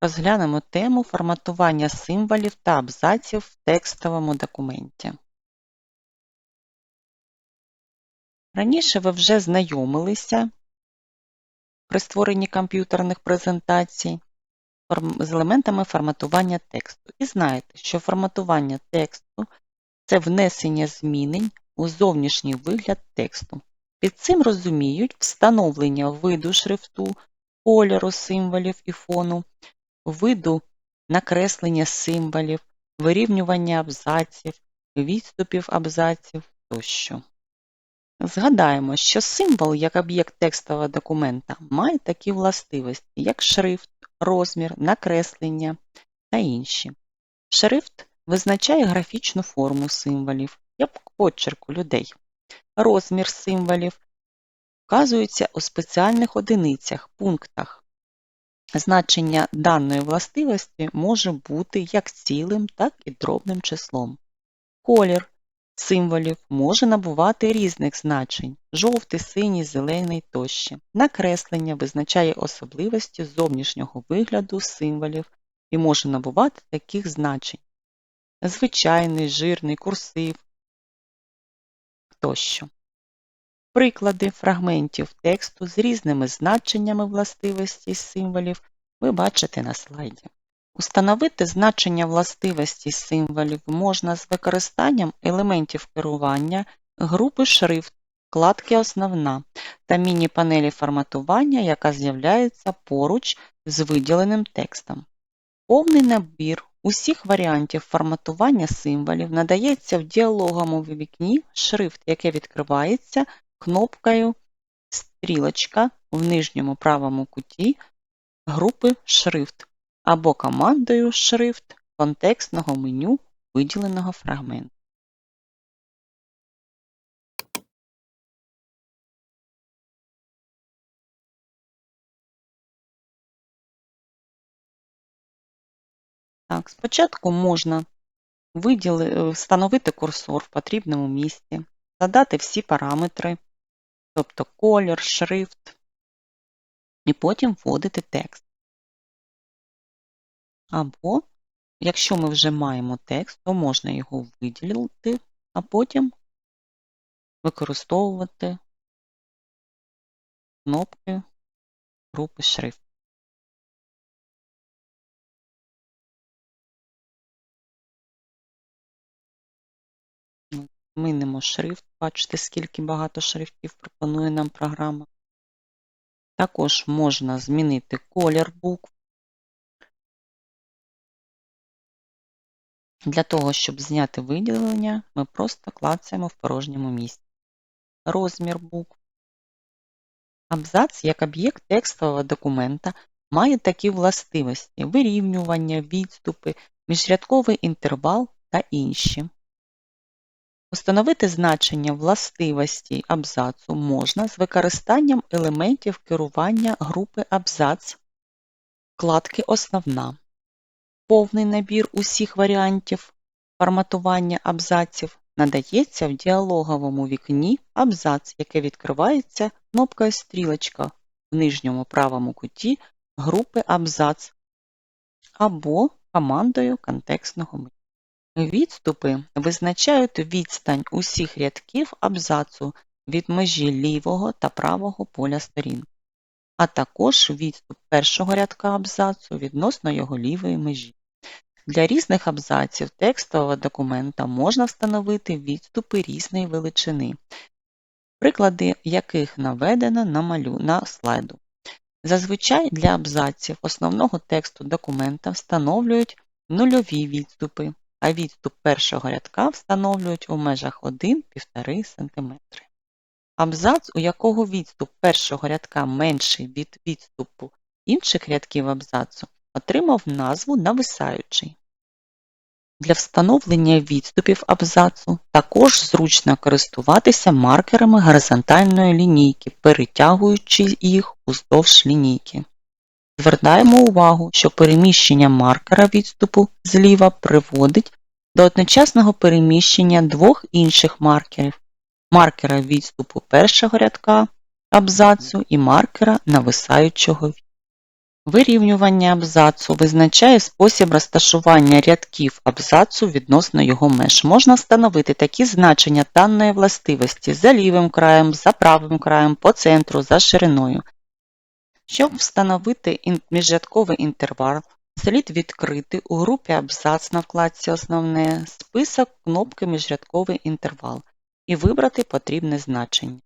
розглянемо тему форматування символів та абзаців в текстовому документі. Раніше ви вже знайомилися при створенні комп'ютерних презентацій з елементами форматування тексту. І знаєте, що форматування тексту це внесення змінень у зовнішній вигляд тексту. Під цим розуміють встановлення виду шрифту, кольору символів і фону, виду накреслення символів, вирівнювання абзаців, відступів абзаців тощо. Згадаємо, що символ як об'єкт текстового документа має такі властивості, як шрифт, розмір, накреслення та інші. Шрифт визначає графічну форму символів, як почерку людей. Розмір символів вказується у спеціальних одиницях, пунктах. Значення даної властивості може бути як цілим, так і дробним числом. Колір символів може набувати різних значень жовтий, синій, зелений тощо. Накреслення визначає особливості зовнішнього вигляду символів і може набувати таких значень звичайний, жирний, курсив тощо. Приклади фрагментів тексту з різними значеннями властивості символів ви бачите на слайді. Установити значення властивості символів можна з використанням елементів керування групи шрифт, вкладки Основна та міні-панелі форматування, яка з'являється поруч з виділеним текстом. Повний набір усіх варіантів форматування символів надається в діалоговому вікні шрифт, яке відкривається кнопкою стрілочка в нижньому правому куті групи Шрифт або командою Шрифт контекстного меню виділеного фрагменту. Так, Спочатку можна виділи, встановити курсор в потрібному місці, задати всі параметри, тобто колір, шрифт, і потім вводити текст. Або, якщо ми вже маємо текст, то можна його виділити, а потім використовувати кнопки групи шрифт. Минемо шрифт, бачите, скільки багато шрифтів пропонує нам програма. Також можна змінити колір букв. Для того, щоб зняти виділення, ми просто клацаємо в порожньому місці. Розмір букв. Абзац як об'єкт текстового документа має такі властивості: вирівнювання, відступи, міжрядковий інтервал та інші. Установити значення властивості абзацу можна з використанням елементів керування групи абзац, вкладки Основна, повний набір усіх варіантів форматування абзаців надається в діалоговому вікні абзац, яке відкривається кнопкою стрілочка в нижньому правому куті групи абзац або командою контекстного меню. Відступи визначають відстань усіх рядків абзацу від межі лівого та правого поля сторін, а також відступ першого рядка абзацу відносно його лівої межі. Для різних абзаців текстового документа можна встановити відступи різної величини, приклади яких наведено на малю на слайду. Зазвичай для абзаців основного тексту документа встановлюють нульові відступи а відступ першого рядка встановлюють у межах 1-1,5 см. Абзац, у якого відступ першого рядка менший від відступу інших рядків абзацу, отримав назву нависаючий. Для встановлення відступів абзацу також зручно користуватися маркерами горизонтальної лінійки, перетягуючи їх уздовж лінійки. Звертаємо увагу, що переміщення маркера відступу зліва приводить до одночасного переміщення двох інших маркерів маркера відступу першого рядка абзацу і маркера нависаючого Вирівнювання абзацу визначає спосіб розташування рядків абзацу відносно його меж. Можна встановити такі значення даної властивості за лівим краєм, за правим краєм, по центру, за шириною. Щоб встановити міжрядковий інтервал, слід відкрити у групі абзац на вкладці Основне список кнопки Міжрядковий інтервал і вибрати потрібне значення.